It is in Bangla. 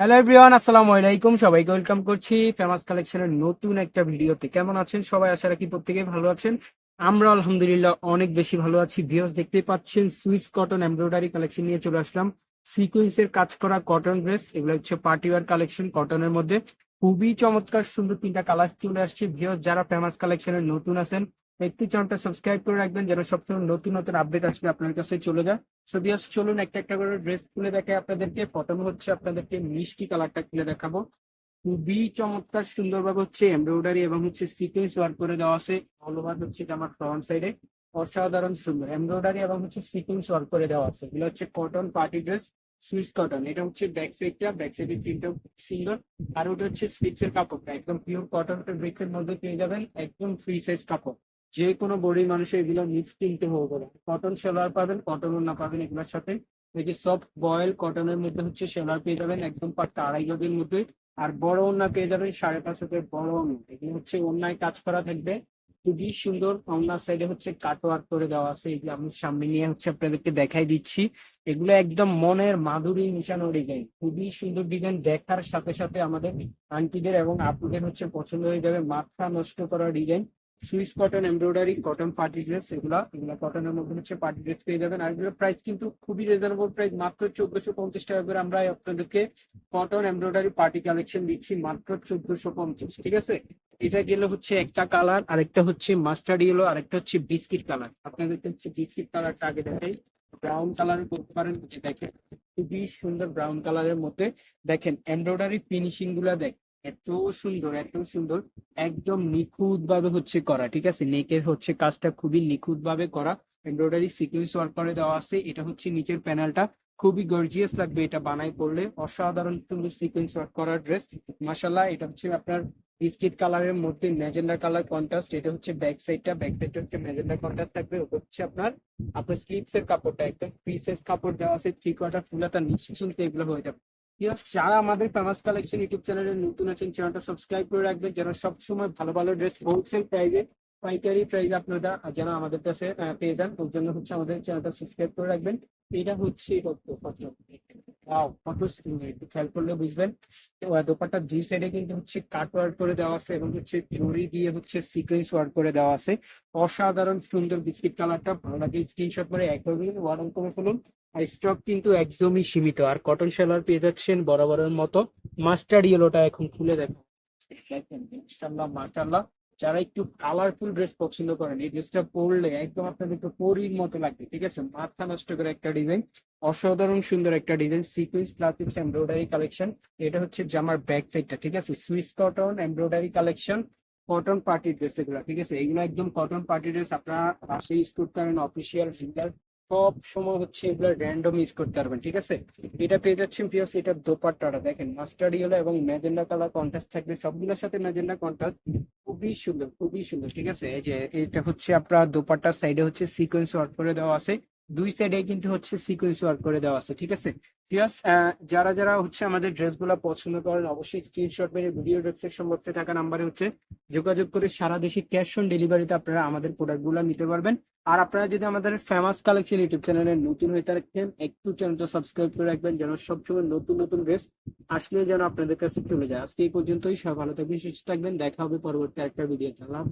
হ্যালো এভরিওয়ান আসসালামু আলাইকুম। সবাইকে ওয়েলকাম করছি ফেমাস কালেকশনের নতুন একটা ভিডিওতে। কেমন আছেন সবাই? আশা রাখি প্রত্যেকেই ভালো আছেন। আমরা আলহামদুলিল্লাহ অনেক বেশি ভালো আছি। ভিউস দেখতে পাচ্ছেন সুইস কটন এমব্রয়ডারি কালেকশন নিয়ে চলে আসলাম। সিকুয়েন্সের কাজ করা কটন ড্রেস এগুলো হচ্ছে পার্টি ওয়ার কালেকশন কটনের মধ্যে। খুবই চমৎকার, সুন্দর তিনটা কালার চলে আসছে। ভিউস যারা ফেমাস কালেকশনের নতুন আছেন একটু চ্যানেলটা সাবস্ক্রাইব করে রাখবেন যেন সবসময় নতুন নতুন আপডেট আসবে আপনার কাছে চলে যায়। সো বিয়াস চলুন একটা একটা করে ড্রেস খুলে দেখে আপনাদেরকে। প্রথমে হচ্ছে আপনাদেরকে মিষ্টি কালারটা খুলে দেখাবো। খুবই চমৎকার, সুন্দরভাবে হচ্ছে এমব্রয়ডারি এবং হচ্ছে সিকোয়েন্স ওয়ার্ক করে দেওয়া আছে। অল ওভার হচ্ছে আমার ফ্রন্ট সাইডে অসাধারণ সুন্দর এমব্রয়ডারি এবং হচ্ছে সিকোয়েন্স ওয়ার্ক করে দেওয়া আছে। এগুলো হচ্ছে cotton party dress Swiss cotton এটা হচ্ছে ব্যাক সাইডটা ব্যাক সাইডের প্রিন্টটা সুন্দর। আর ওটা হচ্ছে স্লিপস এর কাপড়টা একদম পিওর কটন ব্রিক্স এর মধ্যে পেয়ে যাবেন। একদম ফ্রি সাইজ কাপড়। যে কোনো বডির মানুষের এগুলো নিশ্চিন্তে হয়ে যাবে কটন সেলার পাবেন কটন না পাবেন এগুলোর সাথে। এই যে সফট বয়েল কটনের মধ্যে হচ্ছে সেলার পেয়ে যাবেন, একদম পাট্টা আড়াই গজের মধ্যে। আর বড় ওন্না পেয়ে যাবেন সাড়ে পাঁচ হাতের বড় ওন্না এগুলো হচ্ছে অন্যায় কাজ করা থাকবে। খুবই সুন্দর ওন্নার সাইডে হচ্ছে কাটওয়ার্ক করে দেওয়া আছে। এই যে আমি সামনে নিয়ে হচ্ছে আপনাদেরকে দেখাই দিচ্ছি। এগুলো একদম মনের মাধুরী মিশানো ডিজাইন খুবই সুন্দর ডিজাইন দেখার সাথে সাথে আমাদের আন্টিদের এবং আপুদের হচ্ছে পছন্দ হয়ে যাবে। মাথা নষ্ট করা design Swiss cotton embroidery cotton party dress এগুলা এগুলা কটনের মধ্যে হচ্ছে পার্টি ড্রেস পেয়ে যাবেন। আর এগুলোর প্রাইস কিন্তু খুবই রিজনেবল প্রাইস মাত্র চোদ্দশো পঞ্চাশ টাকা করে আমরা আপনাদেরকে কটন এমব্রয়ডারি পার্টি কালেকশন দিচ্ছি, মাত্র চোদ্দশো পঞ্চাশ, ঠিক আছে? এটা গেলে হচ্ছে একটা কালার আরেকটা হচ্ছে মাস্টার্ড ইয়েলো আরেকটা হচ্ছে বিস্কিট কালার আপনাদেরকে হচ্ছে বিস্কিট কালারটা আগে দেখাই। ব্রাউন কালার করতে পারেন যে দেখেন, খুবই সুন্দর ব্রাউন কালারের মধ্যে। দেখেন এমব্রয়ডারি ফিনিশিংগুলা দেখ এত সুন্দর এত সুন্দর। একদম নিখুঁত ভাবে হচ্ছে করা, ঠিক আছে? নেকের হচ্ছে কাজটা খুবই নিখুঁত ভাবে করা। এমব্রয়ডারি সিকুয়েন্স ওয়ার্ক করে দেওয়া আছে। এটা হচ্ছে নিচের প্যানেলটা। খুবই গর্জিয়াস লাগবে এটা বানাই পড়লে অসাধারণ সুন্দর সিকুয়েন্স ওয়ার্ক করা ড্রেস। মাসাল্লাহ এটা হচ্ছে আপনার বিস্কিট কালারের মধ্যে ম্যাজেন্ডা কালার কন্ট্রাস্ট এটা হচ্ছে ব্যাক সাইডটা ব্যাক সাইডটা হচ্ছে ম্যাজেন্ডা কন্ট্রাস্ট থাকবে। ওটা হচ্ছে আপনার আপনার স্লিপস এর কাপড়টা। একদম ফ্রি সাইজ কাপড় দেওয়া আছে থ্রি কোয়ার্টার ফুল নিচে শুনতে এগুলো হয়ে যাবে। Yes, যারা আমাদের ফেমাস কালেকশন ইউটিউব চ্যানেলে নতুন আছেন চ্যানেলটা সাবস্ক্রাইব করে রাখবেন। যেন সবসময় ভালো ভালো ড্রেস হোলসেল প্রাইসে পাইকারি প্রাইস আপনারা যেন আমাদের কাছে পেয়ে যান ওর জন্য হচ্ছে আমাদের চ্যানেলটা সাবস্ক্রাইব করে রাখবেন। এটা হচ্ছে খেয়াল করলে বুঝবেন। দোপাট্টার দুই সাইডে কিন্তু হচ্ছে কাট ওয়ার্ক করে দেওয়া আছে এবং হচ্ছে জড়ি দিয়ে হচ্ছে সিকোয়েন্স ওয়ার্ক করে দেওয়া আছে। অসাধারণ সুন্দর বিস্কিট কালারটা ভালো লাগে স্ক্রিনশট করে একদমই ওয়ার্ডন করে ফেলুন। স্টক কিন্তু একদমই সীমিত। আর কটন সেলার পেয়ে যাচ্ছেন বরাবরের মতো। মাস্টার্ড ইয়েলোটা এখন খুলে দেখো। ইনশাল্লাহ মাশাল্লাহ যারা একটু কালারফুল ড্রেস পছন্দ করেন, এই ড্রেসটা পরলে একদম আপনাদের একটু পরির মতো লাগবে, ঠিক আছে? মাথা নষ্ট করে একটা ডিজাইন অসাধারণ সুন্দর একটা design sequence plus embroidery collection এটা হচ্ছে জামার ব্যাক সাইডটা ঠিক আছে? Swiss cotton embroidery collection cotton party dress এগুলো, ঠিক আছে? এগুলো একদম কটন পার্টি ড্রেস আপনারা পাশে ইউজ করতে পারেন অফিসিয়াল সিঙ্গার সব সময় হচ্ছে এগুলো র্যান্ডম ইউজ করতে পারবেন, ঠিক আছে? এটা পেয়ে যাচ্ছেন পিওস এটা দোপাট্টাটা। দেখেন মাস্টার্ড ইয়েলো এবং ম্যাজেন্ডা কালার কন্ট্রাস্ট থাকবে। সবগুলোর সাথে ম্যাজেন্ডা কন্ট্রাস্ট খুবই সুন্দর খুবই সুন্দর, ঠিক আছে? এই যে, এটা হচ্ছে আপনার দোপাট্টার সাইডে হচ্ছে সিকোয়েন্স ওয়ার্ক করে দেওয়া আছে। দুই সাইডে কিন্তু হচ্ছে সিকোয়েন্স ওয়ার্ক করে দেওয়া আছে, ঠিক আছে? পিয়াস যারা যারা হচ্ছে আমাদের ড্রেসগুলো পছন্দ করেন, অবশ্যই স্ক্রিনশট মেরে ভিডিও ডেসক্রিপশন বক্সে থাকা নাম্বারে হচ্ছে যোগাযোগ করে সারা দেশে ক্যাশ অন ডেলিভারিতে আপনারা আমাদের প্রোডাক্টগুলো নিতে পারবেন। আর আপনারা যদি আমাদের ফেমাস কালেকশন ইউটিউব চ্যানেলে নতুন হয়ে থাকেন, একটু চ্যানেলটা সাবস্ক্রাইব করে রাখবেন যেন সবসময় নতুন নতুন ড্রেস আসলে যেন আপনাদের কাছে চলে যায় আজকে এই পর্যন্তই সব ভালো থাকবেন, সুস্থ থাকবেন, দেখা হবে পরবর্তী একটা ভিডিও আল্লাহ।